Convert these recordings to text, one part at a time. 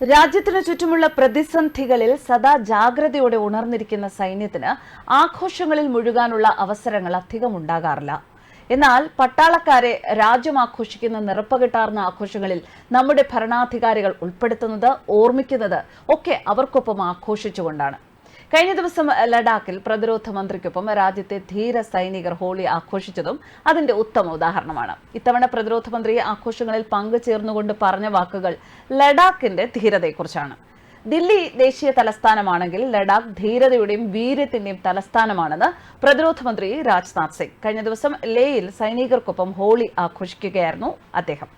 രാജ്യത്തിനു ചുറ്റുമുള്ള പ്രതിസന്ധികളിൽ സദാ ജാഗ്രതയോടെ ഉണർന്നിരിക്കുന്ന സൈന്യത്തിന് ആഘോഷങ്ങളിൽ മുഴുകാനുള്ള അവസരങ്ങൾ അധികം ഉണ്ടാകാറില്ല. എന്നാൽ പട്ടാളക്കാരെ രാജ്യം ആഘോഷിക്കുന്ന നിറപ്പകിട്ടാർന്ന ആഘോഷങ്ങളിൽ നമ്മുടെ ഭരണാധികാരികൾ ഉൾപ്പെടുത്തുന്നത് ഓർമ്മിക്കുന്നത് ഒക്കെ അവർക്കൊപ്പം ആഘോഷിച്ചുകൊണ്ടാണ്. കഴിഞ്ഞ ദിവസം ലഡാക്കിൽ പ്രതിരോധ മന്ത്രിക്കൊപ്പം രാജ്യത്തെ ധീര സൈനികർ ഹോളി ആഘോഷിച്ചതും അതിന്റെ ഉത്തമ ഉദാഹരണമാണ്. ഇത്തവണ പ്രതിരോധ മന്ത്രി ആഘോഷങ്ങളിൽ പങ്കുചേർന്നുകൊണ്ട് പറഞ്ഞ വാക്കുകൾ ലഡാക്കിന്റെ ധീരതയെക്കുറിച്ചാണ്. ദില്ലി ദേശീയ തലസ്ഥാനമാണെങ്കിൽ ലഡാക്ക് ധീരതയുടെയും വീര്യത്തിന്റെയും തലസ്ഥാനമാണെന്ന് പ്രതിരോധ മന്ത്രി രാജ്നാഥ് സിംഗ്. കഴിഞ്ഞ ദിവസം ലേയിൽ സൈനികർക്കൊപ്പം ഹോളി ആഘോഷിക്കുകയായിരുന്നു അദ്ദേഹം.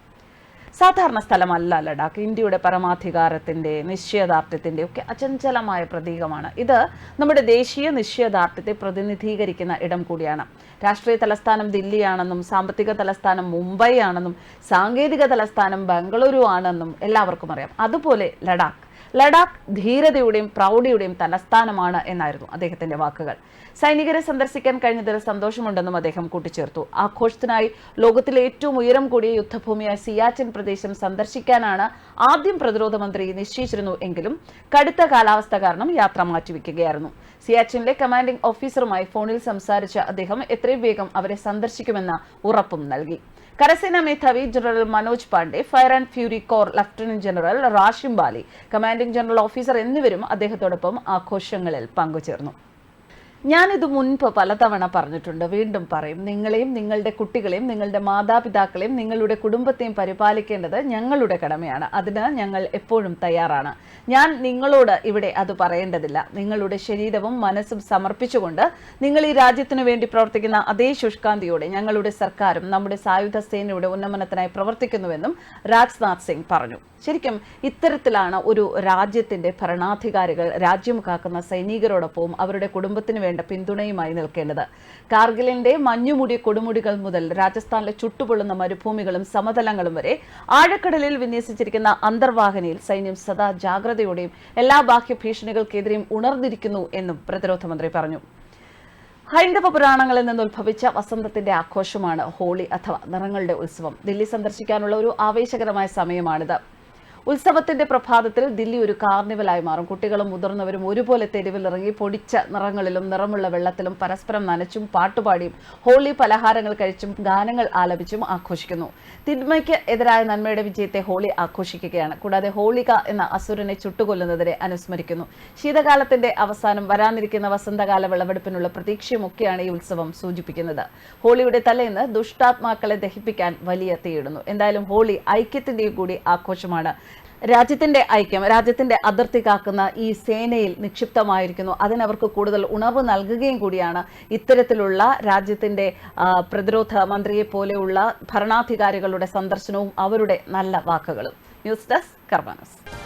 സാധാരണ സ്ഥലമല്ല ലഡാക്ക്. ഇന്ത്യയുടെ പരമാധികാരത്തിന്റെ നിശ്ചയദാർഢ്യത്തിന്റെ ഒക്കെ അചഞ്ചലമായ പ്രതീകമാണ്. ഇത് നമ്മുടെ ദേശീയ നിശ്ചയദാർഢ്യത്തെ പ്രതിനിധീകരിക്കുന്ന ഇടം കൂടിയാണ്. രാഷ്ട്രീയ തലസ്ഥാനം ദില്ലിയാണെന്നും സാമ്പത്തിക തലസ്ഥാനം മുംബൈ ആണെന്നും സാങ്കേതിക തലസ്ഥാനം ബംഗളൂരു ആണെന്നും എല്ലാവർക്കും അറിയാം. അതുപോലെ ലഡാക്ക്. ലഡാക്ക് ധീരതയുടെയും പ്രൗഢിയുടെയും തലസ്ഥാനമാണ് എന്നായിരുന്നു അദ്ദേഹത്തിന്റെ വാക്കുകൾ. സൈനികരെ സന്ദർശിക്കാൻ കഴിഞ്ഞതിൽ സന്തോഷമുണ്ടെന്നും അദ്ദേഹം കൂട്ടിച്ചേർത്തു. ആഘോഷത്തിനായി ലോകത്തിലെ ഏറ്റവും ഉയരം കൂടിയ യുദ്ധഭൂമിയായ സിയാറ്റിൻ പ്രദേശം സന്ദർശിക്കാനാണ് ആദ്യം പ്രതിരോധ മന്ത്രി നിശ്ചയിച്ചിരുന്നു എങ്കിലും കടുത്ത കാലാവസ്ഥ കാരണം യാത്ര മാറ്റിവെക്കുകയായിരുന്നു. സിയാച്ചിനിലെ കമാൻഡിംഗ് ഓഫീസറുമായി ഫോണിൽ സംസാരിച്ച അദ്ദേഹം എത്രയും വേഗം അവരെ സന്ദർശിക്കുമെന്ന ഉറപ്പും നൽകി. കരസേനാ മേധാവി general Manoj Pande fire and fury corps lieutenant general Rashim Bali commanding general officer എന്നിവരും അദ്ദേഹത്തോടൊപ്പം ആഘോഷങ്ങളിൽ പങ്കുചേർന്നു. ഞാനിത് മുൻപ് പലതവണ പറഞ്ഞിട്ടുണ്ട് വീണ്ടും പറയും. നിങ്ങളെയും നിങ്ങളുടെ കുട്ടികളെയും നിങ്ങളുടെ മാതാപിതാക്കളെയും നിങ്ങളുടെ കുടുംബത്തെയും പരിപാലിക്കേണ്ടത് ഞങ്ങളുടെ കടമയാണ്. അതിന് ഞങ്ങൾ എപ്പോഴും തയ്യാറാണ്. ഞാൻ നിങ്ങളോട് ഇവിടെ അത് പറയേണ്ടതില്ല. നിങ്ങളുടെ ശരീരവും മനസ്സും സമർപ്പിച്ചുകൊണ്ട് നിങ്ങൾ ഈ രാജ്യത്തിനു വേണ്ടി പ്രവർത്തിക്കുന്ന അതേ ശുഷ്കാന്തിയോടെ ഞങ്ങളുടെ സർക്കാരും നമ്മുടെ സായുധ സേനയുടെ ഉന്നമനത്തിനായി പ്രവർത്തിക്കുന്നുവെന്നും രാജ്നാഥ് സിംഗ് പറഞ്ഞു. ശരിക്കും ഇത്തരത്തിലാണ് ഒരു രാജ്യത്തിന്റെ ഭരണാധികാരികൾ രാജ്യം കാക്കുന്ന സൈനികരോടൊപ്പവും അവരുടെ കുടുംബത്തിന് വേണ്ട പിന്തുണയുമായി നിൽക്കേണ്ടത്. കാർഗിലിന്റെ മഞ്ഞുമുടിയ കൊടുമുടികൾ മുതൽ രാജസ്ഥാനിലെ ചുട്ടുപൊള്ളുന്ന മരുഭൂമികളും സമതലങ്ങളും വരെ ആഴക്കടലിൽ വിന്യസിച്ചിരിക്കുന്ന അന്തർവാഹിനിയിൽ സൈന്യം സദാ ജാഗ്രതയോടെയും എല്ലാ ബാഹ്യ ഭീഷണികൾക്കെതിരെയും ഉണർന്നിരിക്കുന്നു എന്നും പ്രതിരോധ മന്ത്രി പറഞ്ഞു. ഹൈന്ദവ പുരാണങ്ങളിൽ നിന്ന് ഉത്ഭവിച്ച വസന്തത്തിന്റെ ആഘോഷമാണ് ഹോളി അഥവാ നിറങ്ങളുടെ ഉത്സവം. ദില്ലി സന്ദർശിക്കാനുള്ള ഒരു ആവേശകരമായ സമയമാണിത്. ഉത്സവത്തിന്റെ പ്രഭാതത്തിൽ ദില്ലി ഒരു കാർണിവലായി മാറും. കുട്ടികളും മുതിർന്നവരും ഒരുപോലെ തെരുവിലിറങ്ങി പൊടിച്ച നിറങ്ങളിലും നിറമുള്ള വെള്ളത്തിലും പരസ്പരം നനച്ചും പാട്ടുപാടിയും ഹോളി പലഹാരങ്ങൾ കഴിച്ചും ഗാനങ്ങൾ ആലപിച്ചും ആഘോഷിക്കുന്നു. തിന്മയ്ക്ക് എതിരായ നന്മയുടെ വിജയത്തെ ഹോളി ആഘോഷിക്കുകയാണ്. കൂടാതെ ഹോളിക എന്ന അസുരനെ ചുട്ടുകൊല്ലുന്നതിനെ അനുസ്മരിക്കുന്നു. ശീതകാലത്തിന്റെ അവസാനം വരാനിരിക്കുന്ന വസന്തകാല വിളവെടുപ്പിനുള്ള പ്രതീക്ഷയുമൊക്കെയാണ് ഈ ഉത്സവം സൂചിപ്പിക്കുന്നത്. ഹോളിയുടെ തലേന്ന് ദുഷ്ടാത്മാക്കളെ ദഹിപ്പിക്കാൻ വലിയ തീയിടുന്നു. എന്തായാലും ഹോളി ഐക്യത്തിന്റെയും കൂടി ആഘോഷമാണ്. രാജ്യത്തിന്റെ ഐക്യം രാജ്യത്തിന്റെ അതിർത്തി കാക്കുന്ന ഈ സേനയിൽ നിക്ഷിപ്തമായിരിക്കുന്നു. അതിനവർക്ക് കൂടുതൽ ഉണർവ് നൽകുകയും കൂടിയാണ് ഇത്തരത്തിലുള്ള രാജ്യത്തിന്റെ പ്രതിരോധ മന്ത്രിയെ പോലെയുള്ള ഭരണാധികാരികളുടെ സന്ദർശനവും അവരുടെ നല്ല വാക്കുകളും. News desk കർമാനസ്